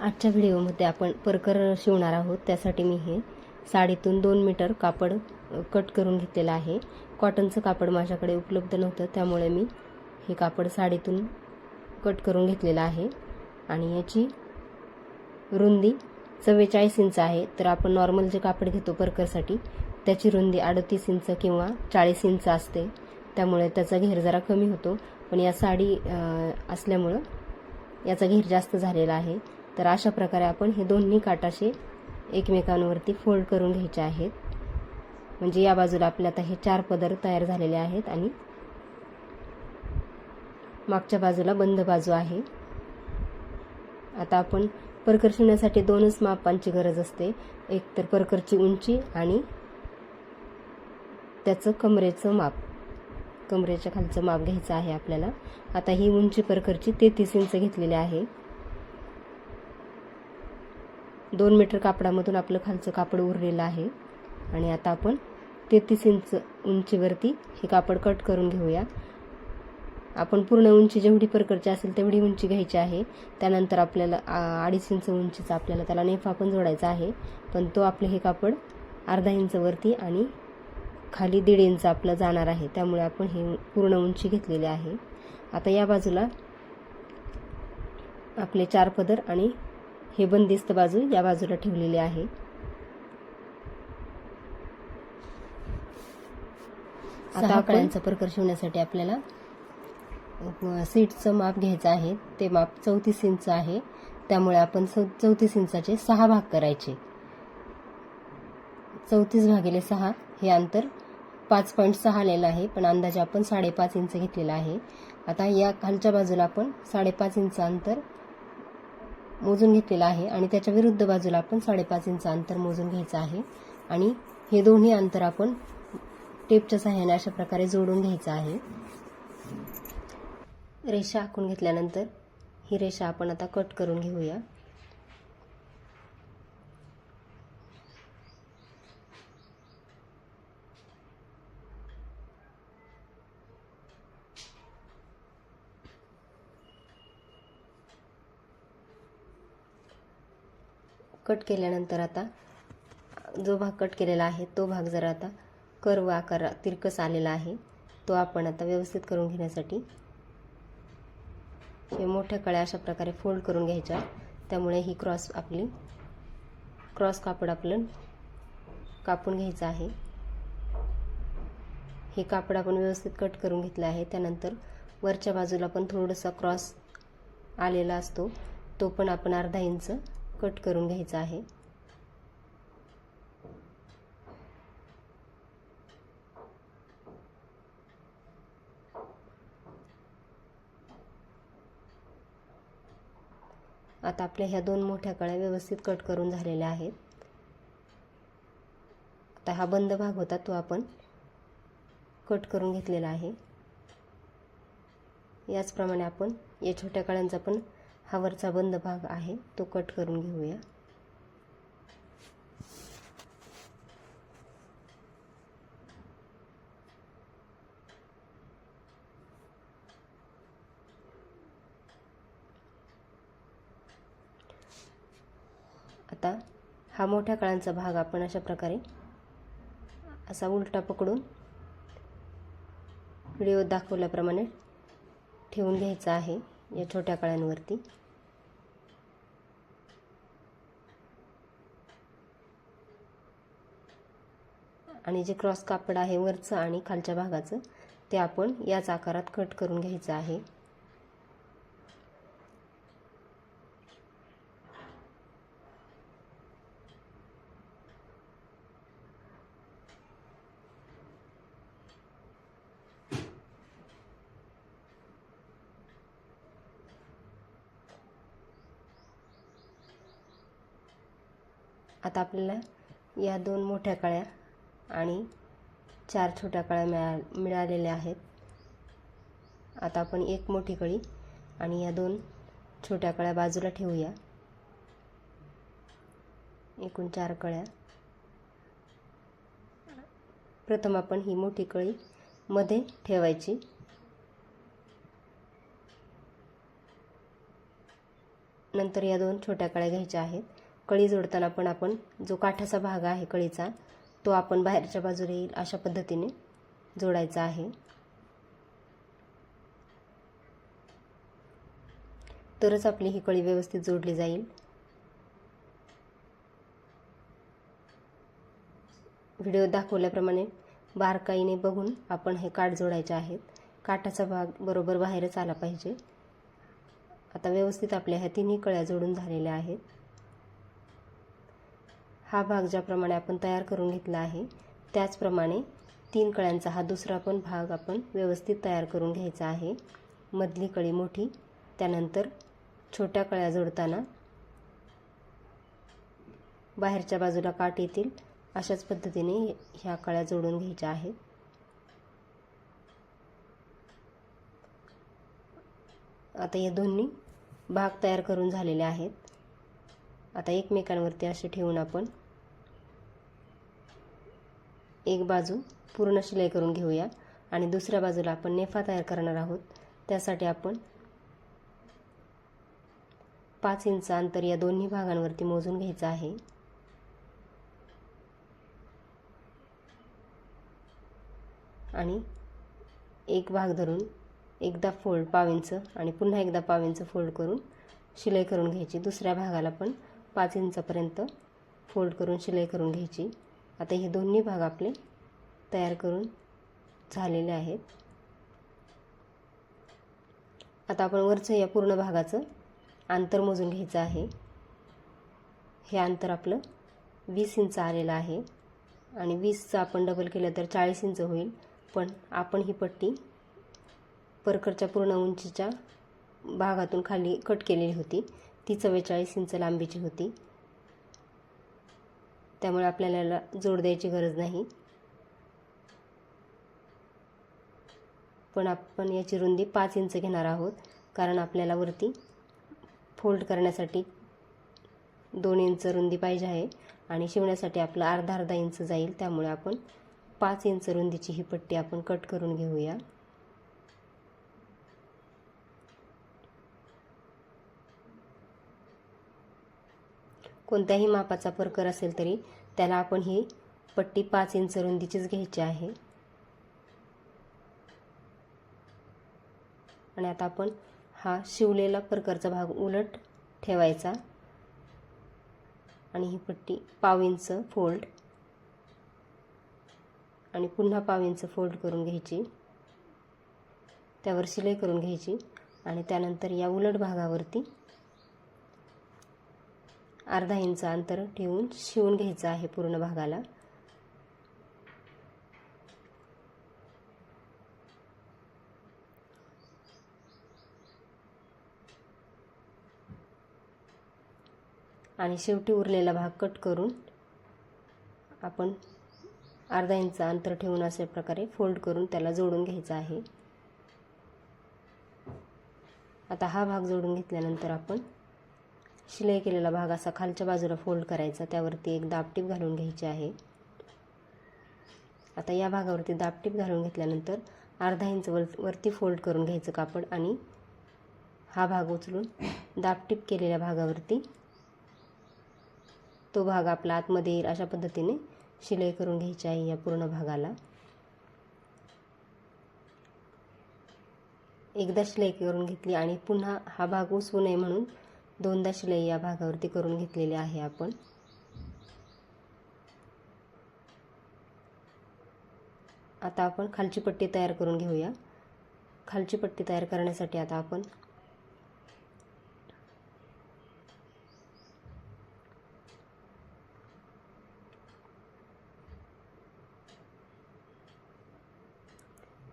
आजच्या व्हिडिओमध्ये आपण परकर शिवणार आहोत. त्यासाठी मी हे साडीतून दोन मीटर कापड कट करून घेतलेलं आहे. कॉटनचं कापड माझ्याकडे उपलब्ध नव्हतं त्यामुळे मी हे कापड साडीतून कट करून घेतलेलं आहे. आणि याची रुंदी चव्वेचाळीस इंच आहे. तर आपण नॉर्मल जे कापड घेतो परकरसाठी त्याची रुंदी अडतीस इंच किंवा चाळीस इंच असते. त्यामुळे त्याचा घेर जरा कमी होतो. पण या साडी असल्यामुळं याचा घेर जास्त झालेला आहे. तर अशा प्रकारे आपण हे दोन्ही काटाशे एकमेकांवरती फोल्ड करून घ्यायचे आहेत. म्हणजे या बाजूला आपले आता हे चार पदर तयार झालेले आहेत आणि मागच्या बाजूला बंद बाजू आहे. आता आपण परकर शिवण्यासाठी दोनच मापांची गरज असते. एक तर परकरची उंची आणि त्याचं कमरेचं माप. कमरेच्या खालचं माप घ्यायचं आहे आपल्याला. आता ही उंची परकरची तेहतीस इंच घेतलेली आहे. दोन मीटर कापडामधून आपलं खालचं कापड उरलेलं आहे. आणि आता आपण तेहतीस इंच उंचीवरती हे कापड कट करून घेऊया. आपण पूर्ण उंची जेवढी परकरची असेल तेवढी उंची घ्यायची आहे. त्यानंतर आपल्याला अडीच इंच उंचीचा आपल्याला त्याला नेफा पण जोडायचा आहे. पण तो आपलं हे कापड अर्धा इंचवरती आणि खाली दीड इंच आपलं जाणार आहे. त्यामुळे आपण हे पूर्ण उंची घेतलेली आहे. आता या बाजूला आपले चार पदर आणि हे बंदिस्त बाजू या बाजूला ठेवलेली आहे. आता कळ्यांचा परकर शिवण्यासाठी आपल्याला सीटचं माप घ्यायचं आहे. ते माप चौतीस इंच आहे. त्यामुळे आपण चौतीस इंचाचे सहा भाग करायचे. चौतीस भागिले सहा हे अंतर पाच पॉईंट सहा आलेलं आहे पण अंदाजे आपण साडेपाच इंच घेतलेला आहे. आता या खालच्या बाजूला आपण साडेपाच इंच अंतर मोजून घेतलेलं आहे आणि त्याच्या विरुद्ध बाजूला आपण साडेपाच इंच अंतर मोजून घ्यायचं आहे. आणि हे दोन्ही अंतर आपण टेपच्या सहाय्याने अशा प्रकारे जोडून घ्यायचं आहे. रेषा आखून घेतल्यानंतर ही रेषा आपण आता कट करून घेऊया. कट केल्यानंतर आता जो भाग कट केलेला आहे तो भाग जरा आता कर्व आकारा तिरकस आलेला आहे. तो आपण आता व्यवस्थित करून घेण्यासाठी हे मोठ्या कळ्या अशा प्रकारे फोल्ड करून घ्यायच्या. त्यामुळे ही क्रॉस आपली क्रॉस कापड आपलं कापून घ्यायचं आहे. हे कापड आपण व्यवस्थित कट करून घेतलं आहे. त्यानंतर वरच्या बाजूला पण थोडासा क्रॉस आलेला असतो. तो पण आपण अर्धा इंच कट करून घ्यायचा आहे. आता आपल्या ह्या दोन मोठ्या कळ्या व्यवस्थित कट करून झालेल्या आहेत. आता हा बंद भाग होता तो आपण कट करून घेतलेला आहे. याचप्रमाणे आपण या छोट्या कळ्यांचा पण हा वरचा बंद भाग आहे तो कट करून घेऊया. आता हा मोठ्या कळांचा भाग आपण अशा प्रकारे असा उलटा पकडून व्हिडिओ दाखवल्याप्रमाणे ठेवून घ्यायचा आहे. या छोट्या कळ्यांवरती. आणि जे क्रॉस कापड आहे वरचं आणि खालच्या भागाचं ते आपण याच आकारात कट करून घ्यायचं आहे. आता आपल्याला या दोन मोठ्या कळ्या आणि चार छोट्या कळ्या मिळा मिळालेल्या आहेत. आता आपण एक मोठी कळी आणि या दोन छोट्या कळ्या बाजूला ठेवूया. एकूण चार कळ्या. प्रथम आपण ही मोठी कळी मध्ये ठेवायची. नंतर या दोन छोट्या कळ्या घ्यायच्या आहेत. कळी जोडताना पण आपण जो काठाचा भाग आहे कळीचा तो आपण बाहेरच्या बाजूला येईल अशा पद्धतीने जोडायचा आहे. तरच आपली ही कळी व्यवस्थित जोडली जाईल. व्हिडिओ दाखवल्याप्रमाणे बारकाईने बघून आपण हे काठ जोडायचे आहेत. काठाचा भाग बरोबर बाहेरच आला पाहिजे. आता व्यवस्थित आपल्या ह्या तिन्ही कळ्या जोडून झालेल्या आहेत. हा भाग ज्याप्रमाणे आपण तयार करून घेतला आहे त्याचप्रमाणे तीन कळ्यांचा हा दुसरा पण भाग आपण व्यवस्थित तयार करून घ्यायचा आहे. मधली कळी मोठी त्यानंतर छोट्या कळ्या जोडताना बाहेरच्या बाजूला काठ येतील अशाच पद्धतीने ह्या कळ्या जोडून घ्यायच्या आहेत. आता या दोन्ही भाग तयार करून झालेले आहेत. आता एकमेकांवरती असे ठेवून आपण एक बाजू पूर्ण शिलाई करून घेऊया आणि दुसऱ्या बाजूला आपण नेफा तयार करणार आहोत. त्यासाठी आपण पाच इंच अंतर या दोन्ही भागांवरती मोजून घ्यायचं आहे. आणि एक भाग धरून एकदा फोल्ड पाव इंच आणि पुन्हा एकदा पाव इंच फोल्ड करून शिलाई करून घ्यायची. दुसऱ्या भागाला पण पाच इंचापर्यंत फोल्ड करून शिलाई करून घ्यायची. आता हे दोन्ही भाग आपले तयार करून झालेले आहेत. आता आपण वरचं या पूर्ण भागाचं अंतर मोजून घ्यायचं आहे. हे अंतर आपलं वीस इंच आलेलं आहे. आणि वीसचं आपण डबल केलं तर चाळीस इंच होईल. पण आपण ही पट्टी परकरच्या पूर्ण उंचीच्या भागातून खाली कट केलेली होती. ती चव्वेचाळीस इंच लांबीची होती. त्यामुळे आपल्याला जोड द्यायची गरज नाही. पण आपण याची रुंदी पाच इंच घेणार आहोत. कारण आपल्याला वरती फोल्ड करण्यासाठी दोन इंच रुंदी पाहिजे आहे. आणि शिवण्यासाठी आपलं अर्धा अर्धा इंच जाईल. त्यामुळे आपण पाच इंच रुंदीची ही पट्टी आपण कट करून घेऊया. कोणत्याही मापाचा परकर असेल तरी त्याला आपण ही पट्टी पाच इंच रुंदीचीच घ्यायची आहे. आणि आता आपण हा शिवलेला परकरचा भाग उलट ठेवायचा. आणि ही पट्टी पाव इंच फोल्ड. आणि पुन्हा पाव इंच फोल्ड करून घ्यायची. त्यावर शिलाई करून घ्यायची. आणि त्यानंतर या उलट भागावरती अर्धा इंच अंतर ठेवून शिवून घ्यायचं आहे पूर्ण भागाला. आणि शेवटी उरलेला भाग कट करून आपण अर्धा इंच अंतर ठेवून अशा प्रकारे फोल्ड करून त्याला जोडून घ्यायचा आहे. आता हा भाग जोडून घेतल्यानंतर आपण शिलाई केलेला भाग असा खालच्या बाजूला फोल्ड करायचा त्यावरती एक दापटीप घालून घ्यायची आहे. आता या भागावरती दापटीप घालून घेतल्यानंतर अर्धा इंच वर वरती फोल्ड करून घ्यायचं कापड आणि हा भाग उचलून दापटीप केलेल्या भागावरती तो भाग आपला आतमध्ये येईल अशा पद्धतीने शिलाई करून घ्यायची आहे या पूर्ण भागाला. एकदा शिलाई करून घेतली आणि पुन्हा हा भाग उसवू नये म्हणून दोनदा शिलाई या भागावरती करून घेतलेली आहे आपण. आता आपण खालची पट्टी तयार करून घेऊया. खालची पट्टी तयार करण्यासाठी आता आपण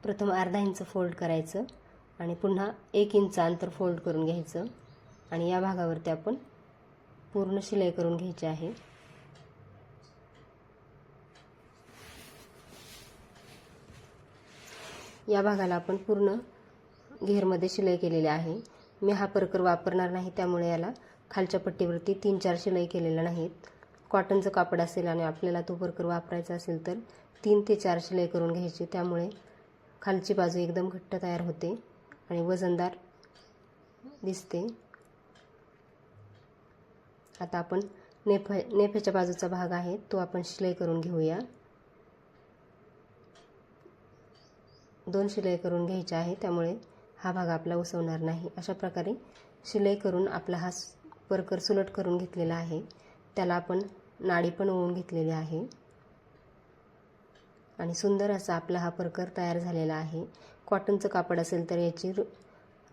प्रथम अर्धा इंच फोल्ड करायचं आणि पुन्हा एक इंच अंतर फोल्ड करून घ्यायचं. आणि या भागावरती आपण पूर्ण शिलाई करून घ्यायची आहे. या भागाला आपण पूर्ण घेरमध्ये शिलाई केलेली आहे. मी हा परकर वापरणार नाही त्यामुळे याला खालच्या पट्टीवरती तीन चार शिलाई केलेल्या नाहीत. कॉटनचं कापड असेल आणि आपल्याला तो परकर वापरायचा असेल तर तीन ते चार शिलाई करून घ्यायची त्यामुळे खालची बाजू एकदम घट्ट तयार होते आणि वजनदार दिसते. आता आपण नेफ नेफेच्या बाजूचा भाग आहे तो आपण शिलाई करून घेऊया. दोन शिलाई करून घ्यायच्या आहे त्यामुळे हा भाग आपला उसवणार नाही. अशा प्रकारे शिलाई करून आपला हा परकर सुलट करून घेतलेला आहे. त्याला आपण नाडी पण ओवून घेतलेली आहे. आणि सुंदर असा आपला हा परकर तयार झालेला आहे. कॉटनचं कापड असेल तर याची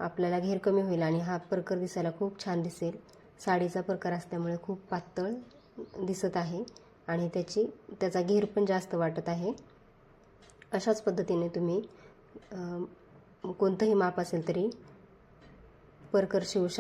आपल्याला घेर कमी होईल आणि हा परकर दिसायला खूप छान दिसेल. साडीचा प्रकार असल्यामुळे खूप पातळ दिसत आहे आणि त्याची त्याचा घेर पण जास्त वाटत आहे. अशाच पद्धतीने तुम्ही कोणतंही माप असेल तरी परकर शिवू शकता